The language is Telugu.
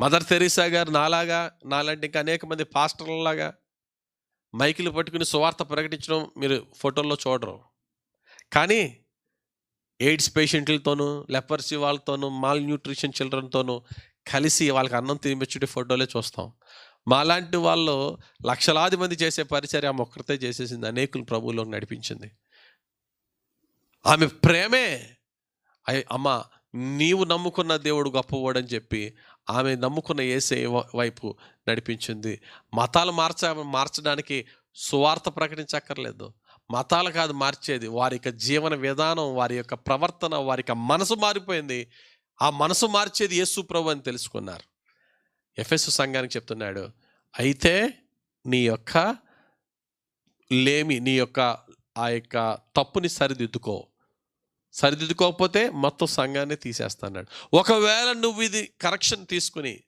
మదర్ తెరీసా గారు నాలాగా నాలాంటి ఇంకా అనేక మంది పాస్టర్లలాగా మైకులు పట్టుకుని సువార్త ప్రకటించడం మీరు ఫోటోల్లో చూడరు. కానీ ఎయిడ్స్ పేషెంట్లతోనూ లెపర్సీ వాళ్ళతోనూ మాల్ న్యూట్రిషన్ చిల్డ్రన్తోనూ కలిసి వాళ్ళకి అన్నం తినిపించుడే ఫోటోలే చూస్తాం. మాలాంటి వాళ్ళు లక్షలాది మంది చేసే పరిచర్య ఆమె ఒక్కరితే చేసేసింది. అనేకులు ప్రభువులోకి నడిపించింది. ఆమె ప్రేమే. అమ్మ నీవు నమ్ముకున్న దేవుడు గొప్పవాడని చెప్పి ఆమె నమ్ముకున్న ఏసే వైపు నడిపించింది. మతాలు మార్చ మార్చడానికి సువార్త ప్రకటించక్కర్లేదు. మతాలు కాదు మార్చేది. వారి యొక్క జీవన విధానం వారి యొక్క ప్రవర్తన వారి యొక్క మనసు మారిపోయింది. ఆ మనసు మార్చేది యేసు ప్రభు అని తెలుసుకున్నారు. ఎఫ్ఎస్ సంఘానికి చెప్తున్నాడు అయితే నీ యొక్క లేమి నీ యొక్క ఆ యొక్క తప్పుని సరిదిద్దుకో. సరిదిద్దుకోకపోతే మొత్తం సంఘాన్ని తీసేస్తాడు ఒకవేళ నువ్వు ఇది కరెక్షన్ తీసుకుని